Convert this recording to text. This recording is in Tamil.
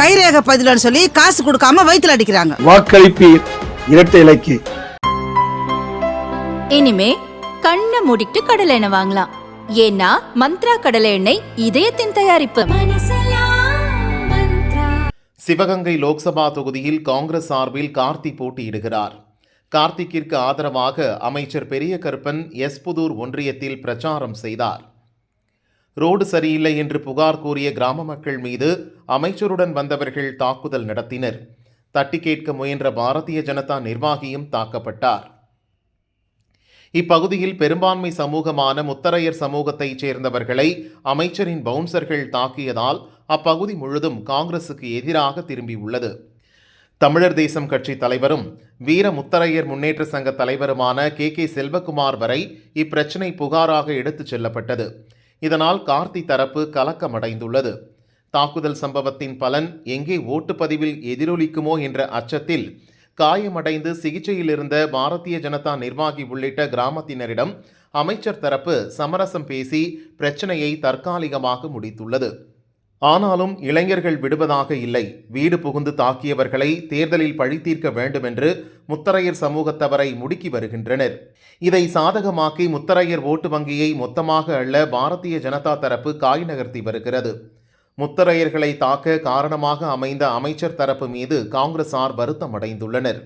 கைரேகை பதிலன்னு சொல்லி காசு கொடுக்காம வயித்துல அடிக்கிறாங்க. வாக்களிப்பீர் இரட்டை இலைக்கு. இனிமே கண்ணை மூடிட்டு கடலை எண்ணெய் வாங்கலாம். ஏன்னா மந்த்ரா கடலை எண்ணெய் இதயத்தின் தயாரிப்பு. சிவகங்கை லோக்சபா தொகுதியில் காங்கிரஸ் சார்பில் கார்த்தி போட்டியிடுகிறார். கார்த்திக்கிற்கு ஆதரவாக அமைச்சர் பெரிய கருப்பன் எஸ்புதூர் ஒன்றியத்தில் பிரச்சாரம் செய்தார். ரோடு சரியில்லை என்று புகார் கூறிய கிராம மக்கள் மீது அமைச்சருடன் வந்தவர்கள் தாக்குதல் நடத்தினர். தட்டி கேட்க முயன்ற பாரதிய ஜனதா நிர்வாகியும் தாக்கப்பட்டார். இப்பகுதியில் பெரும்பான்மை சமூகமான முத்தரையர் சமூகத்தைச் சேர்ந்தவர்களை அமைச்சரின் பவுன்சர்கள் தாக்கியதால் அப்பகுதி முழுதும் காங்கிரசுக்கு எதிராக திரும்பியுள்ளது தமிழர் தேசம் கட்சி தலைவரும் வீர முத்தரையர் முன்னேற்ற சங்க தலைவருமான கே கே செல்வகுமார் வரை இப்பிரச்சினை புகாராக எடுத்துச் செல்லப்பட்டது. இதனால் கார்த்தி தரப்பு கலக்கமடைந்துள்ளது. தாக்குதல் சம்பவத்தின் பலன் எங்கே ஓட்டுப்பதிவில் எதிரொலிக்குமோ என்ற அச்சத்தில் காயமடைந்து சிகிச்சையில் இருந்த பாரதிய ஜனதா நிர்வாகி உள்ளிட்ட கிராமத்தினரிடம் அமைச்சர் தரப்பு சமரசம் பேசி பிரச்சனையை தற்காலிகமாக முடித்துள்ளது. ஆனாலும் இளைஞர்கள் விடுவதாக இல்லை. வீடு புகுந்து தாக்கியவர்களை தேர்தலில் பழித்தீர்க்க வேண்டும் என்று முத்தரையர் சமூகத்தவரை முடுக்கி வருகின்றனர். இதை சாதகமாக்கி முத்தரையர் ஓட்டு வங்கியை மொத்தமாக அள்ள பாரதிய ஜனதா தரப்பு காய் நகர்த்தி வருகிறது. முத்தரையர்களை தாக்க காரணமாக அமைந்த அமைச்சர் தரப்பு மீது காங்கிரசார் வருத்தம் அடைந்துள்ளனர்